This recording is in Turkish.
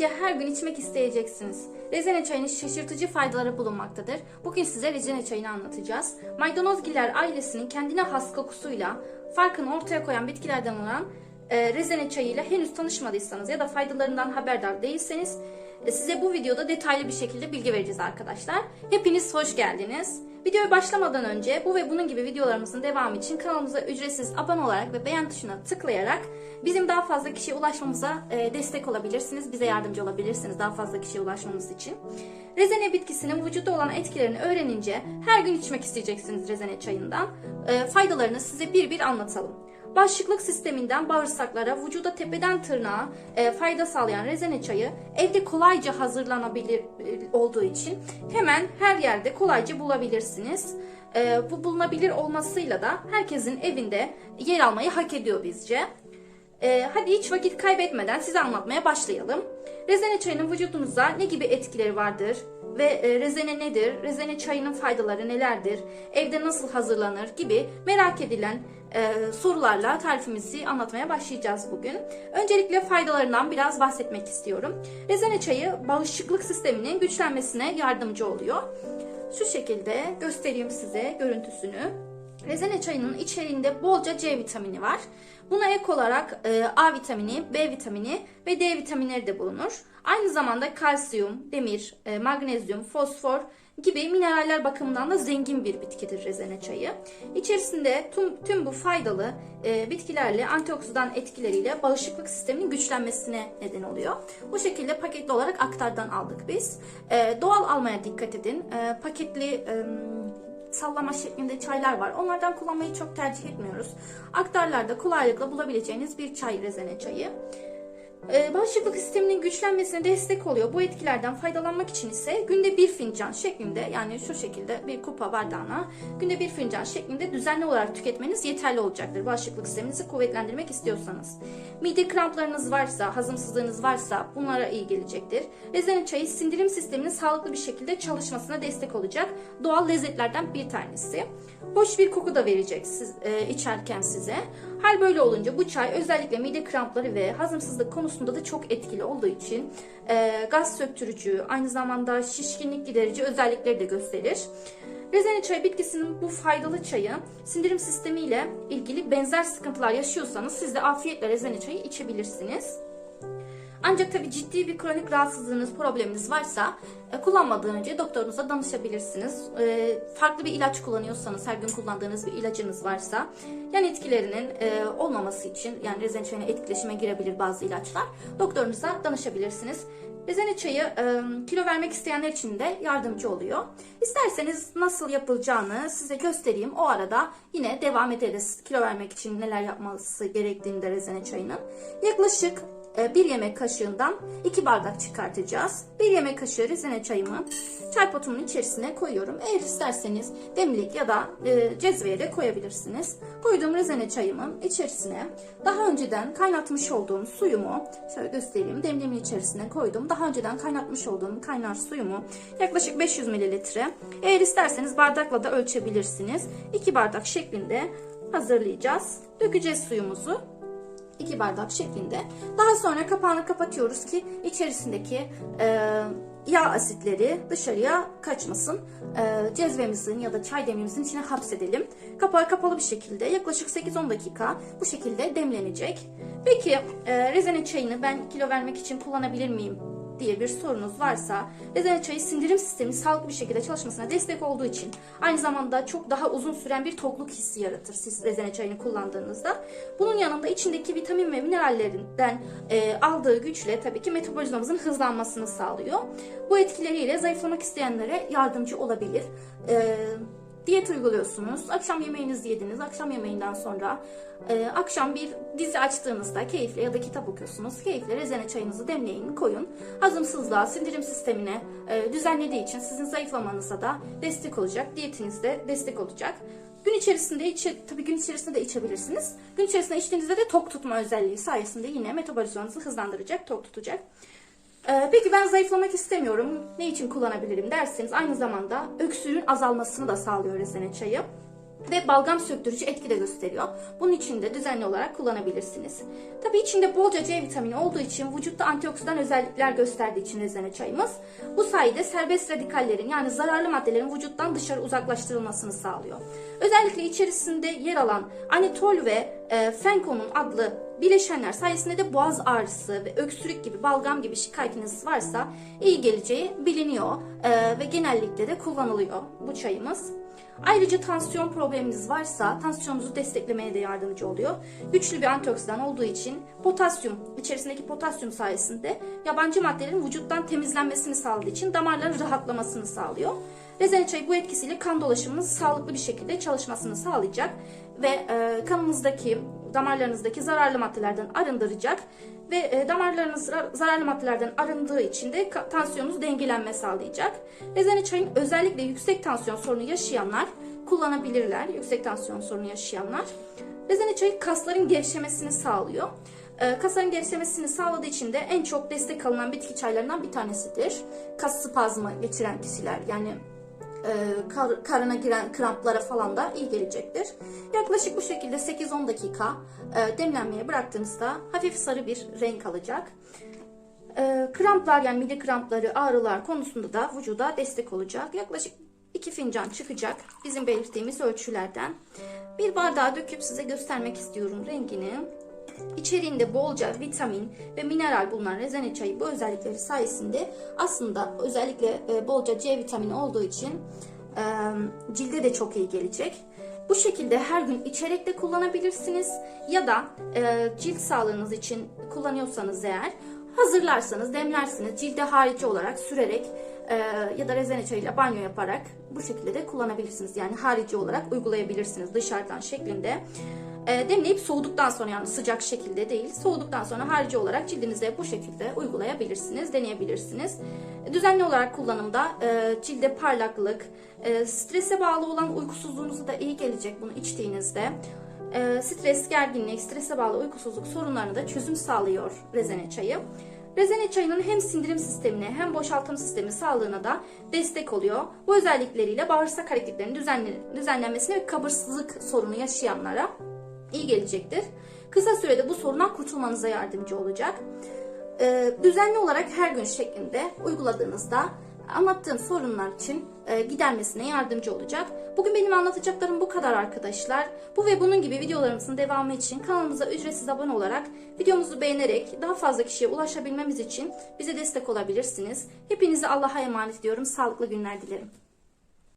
İçince her gün içmek isteyeceksiniz. Rezene çayının şaşırtıcı faydaları bulunmaktadır. Bugün size rezene çayını anlatacağız. Maydanozgiller ailesinin kendine has kokusuyla farkını ortaya koyan bitkilerden olan e, rezene çayıyla henüz tanışmadıysanız ya da faydalarından haberdar değilseniz e, size bu videoda detaylı bir şekilde bilgi vereceğiz arkadaşlar. Hepiniz hoş geldiniz. Videoya başlamadan önce bu ve bunun gibi videolarımızın devamı için kanalımıza ücretsiz abone olarak ve beğen tuşuna tıklayarak bizim daha fazla kişiye ulaşmamıza e, destek olabilirsiniz. Bize yardımcı olabilirsiniz daha fazla kişiye ulaşmamız için. Rezene bitkisinin vücutta olan etkilerini öğrenince her gün içmek isteyeceksiniz rezene çayından. E, faydalarını size bir bir anlatalım. Bağışıklık sisteminden bağırsaklara, vücuda tepeden tırnağa e, fayda sağlayan rezene çayı evde kolayca hazırlanabilir e, olduğu için hemen her yerde kolayca bulabilirsiniz. E, bu bulunabilir olmasıyla da herkesin evinde yer almayı hak ediyor bizce. E, hadi hiç vakit kaybetmeden size anlatmaya başlayalım. Rezene çayının vücudunuza ne gibi etkileri vardır? Ve e, rezene nedir? Rezene çayının faydaları nelerdir? Evde nasıl hazırlanır gibi merak edilen e, sorularla tarifimizi anlatmaya başlayacağız bugün. Öncelikle faydalarından biraz bahsetmek istiyorum. Rezene çayı bağışıklık sisteminin güçlenmesine yardımcı oluyor. Şu şekilde göstereyim size görüntüsünü. Rezene çayının içeriğinde bolca C vitamini var. Buna ek olarak e, A vitamini, B vitamini ve D vitaminleri de bulunur. Aynı zamanda kalsiyum, demir, e, magnezyum, fosfor gibi mineraller bakımından da zengin bir bitkidir rezene çayı. İçerisinde tüm, tüm bu faydalı e, bitkilerle antioksidan etkileriyle bağışıklık sisteminin güçlenmesine neden oluyor. Bu şekilde paketli olarak aktardan aldık biz. E, doğal almaya dikkat edin. E, paketli e, sallama şeklinde çaylar var. Onlardan kullanmayı çok tercih etmiyoruz. Aktarlarda kolaylıkla bulabileceğiniz bir çay rezene çayı. Ee, bağışıklık sisteminin güçlenmesine destek oluyor. Bu etkilerden faydalanmak için ise günde bir fincan şeklinde yani şu şekilde bir kupa bardağına günde bir fincan şeklinde düzenli olarak tüketmeniz yeterli olacaktır. Bağışıklık sisteminizi kuvvetlendirmek istiyorsanız. Mide kramplarınız varsa, hazımsızlığınız varsa bunlara iyi gelecektir. Rezene çayı sindirim sisteminin sağlıklı bir şekilde çalışmasına destek olacak doğal lezzetlerden bir tanesi. Hoş bir koku da verecek siz, e, içerken size. Hal böyle olunca bu çay özellikle mide krampları ve hazımsızlık konusunda da çok etkili olduğu için e, gaz söktürücü, aynı zamanda şişkinlik giderici özellikleri de gösterir. Rezene çayı bitkisinin bu faydalı çayı sindirim sistemiyle ilgili benzer sıkıntılar yaşıyorsanız siz de afiyetle rezene çayı içebilirsiniz. Ancak tabi ciddi bir kronik rahatsızlığınız, probleminiz varsa e, kullanmadan önce doktorunuza danışabilirsiniz. E, farklı bir ilaç kullanıyorsanız, her gün kullandığınız bir ilacınız varsa yan etkilerinin e, olmaması için yani rezene çayına etkileşime girebilir bazı ilaçlar. Doktorunuza danışabilirsiniz. Rezene çayı kilo vermek isteyenler için de yardımcı oluyor. İsterseniz nasıl yapılacağını size göstereyim. O arada yine devam ederiz. Kilo vermek için neler yapması gerektiğini de rezene çayının. Yaklaşık bir yemek kaşığından 2 bardak çıkartacağız. Bir yemek kaşığı rezene çayımı çay potumun içerisine koyuyorum. Eğer isterseniz demlik ya da e, cezveye de koyabilirsiniz. Koyduğum rezene çayımın içerisine daha önceden kaynatmış olduğum suyumu şöyle göstereyim. Demliğimin içerisine koydum. Daha önceden kaynatmış olduğum kaynar suyumu yaklaşık 500 mililitre. Eğer isterseniz bardakla da ölçebilirsiniz. 2 bardak şeklinde hazırlayacağız. Dökeceğiz suyumuzu. 2 bardak şeklinde. Daha sonra kapağını kapatıyoruz ki içerisindeki e, yağ asitleri dışarıya kaçmasın. E, cezvemizin ya da çay demliğimizin içine hapsedelim. Kapağı kapalı bir şekilde yaklaşık 8-10 dakika bu şekilde demlenecek. Peki e, rezene çayını ben kilo vermek için kullanabilir miyim? Diye bir sorunuz varsa rezene çayı sindirim sistemi sağlıklı bir şekilde çalışmasına destek olduğu için aynı zamanda çok daha uzun süren bir tokluk hissi yaratır siz rezene çayını kullandığınızda. Bunun yanında içindeki vitamin ve minerallerinden e, aldığı güçle tabii ki metabolizmamızın hızlanmasını sağlıyor. Bu etkileriyle zayıflamak isteyenlere yardımcı olabilir. E, diyet uyguluyorsunuz. Akşam yemeğinizi yediniz. Akşam yemeğinden sonra e, akşam bir dizi açtığınızda keyifle ya da kitap okuyorsunuz. Keyifle rezene çayınızı demleyin, koyun. Hazımsızlığa, sindirim sistemine e, düzenlediği için sizin zayıflamanıza da destek olacak. Diyetinizde destek olacak. Gün içerisinde içe, tabii gün içerisinde de içebilirsiniz. Gün içerisinde içtiğinizde de tok tutma özelliği sayesinde yine metabolizmanızı hızlandıracak, tok tutacak. Ee, peki ben zayıflamak istemiyorum. Ne için kullanabilirim derseniz aynı zamanda öksürüğün azalmasını da sağlıyor rezene çayı. ve balgam söktürücü etki de gösteriyor. Bunun için de düzenli olarak kullanabilirsiniz. Tabii içinde bolca C vitamini olduğu için vücutta antioksidan özellikler gösterdiği için rezene çayımız bu sayede serbest radikallerin yani zararlı maddelerin vücuttan dışarı uzaklaştırılmasını sağlıyor. Özellikle içerisinde yer alan anetol ve e, fenkonun adlı bileşenler sayesinde de boğaz ağrısı ve öksürük gibi balgam gibi şikayetiniz varsa iyi geleceği biliniyor E, ve genellikle de kullanılıyor bu çayımız. Ayrıca tansiyon probleminiz varsa tansiyonunuzu desteklemeye de yardımcı oluyor. Güçlü bir antioksidan olduğu için potasyum, içerisindeki potasyum sayesinde yabancı maddelerin vücuttan temizlenmesini sağladığı için damarların rahatlamasını sağlıyor. Rezene çayı bu etkisiyle kan dolaşımının sağlıklı bir şekilde çalışmasını sağlayacak ve e, kanınızdaki, damarlarınızdaki zararlı maddelerden arındıracak ve e, damarlarınız zar- zararlı maddelerden arındığı için de tansiyonunuz dengelenme sağlayacak. Rezene çayın özellikle yüksek tansiyon sorunu yaşayanlar kullanabilirler. Yüksek tansiyon sorunu yaşayanlar. Rezene çayı kasların gevşemesini sağlıyor. E, kasların gevşemesini sağladığı için de en çok destek alınan bitki çaylarından bir tanesidir. Kas spazmı geçiren kişiler yani e, kar- karına giren kramplara falan da iyi gelecektir. Yaklaşık bu şekilde 8-10 dakika e, demlenmeye bıraktığınızda hafif sarı bir renk alacak. E, kramplar yani mide krampları, ağrılar konusunda da vücuda destek olacak. Yaklaşık 2 fincan çıkacak bizim belirttiğimiz ölçülerden. Bir bardağa döküp size göstermek istiyorum rengini. İçeriğinde bolca vitamin ve mineral bulunan rezene çayı bu özellikleri sayesinde aslında özellikle e, bolca C vitamini olduğu için e, cilde de çok iyi gelecek. Bu şekilde her gün içerek de kullanabilirsiniz ya da e, cilt sağlığınız için kullanıyorsanız eğer hazırlarsanız demlersiniz cilde harici olarak sürerek ya da rezene çayıyla banyo yaparak bu şekilde de kullanabilirsiniz. Yani harici olarak uygulayabilirsiniz dışarıdan şeklinde. E, demleyip soğuduktan sonra yani sıcak şekilde değil soğuduktan sonra harici olarak cildinize bu şekilde uygulayabilirsiniz, deneyebilirsiniz. Düzenli olarak kullanımda e, cilde parlaklık, e, strese bağlı olan uykusuzluğunuza da iyi gelecek bunu içtiğinizde. E, stres, gerginlik, strese bağlı uykusuzluk sorunlarına da çözüm sağlıyor rezene çayı. Rezene çayının hem sindirim sistemine hem boşaltım sistemi sağlığına da destek oluyor. Bu özellikleriyle bağırsak hareketlerinin düzenlenmesine ve kabursuzluk sorunu yaşayanlara iyi gelecektir. Kısa sürede bu sorundan kurtulmanıza yardımcı olacak. Ee, düzenli olarak her gün şeklinde uyguladığınızda anlattığım sorunlar için e, gidermesine yardımcı olacak. Bugün benim anlatacaklarım bu kadar arkadaşlar. Bu ve bunun gibi videolarımızın devamı için kanalımıza ücretsiz abone olarak videomuzu beğenerek daha fazla kişiye ulaşabilmemiz için bize destek olabilirsiniz. Hepinizi Allah'a emanet ediyorum. Sağlıklı günler dilerim.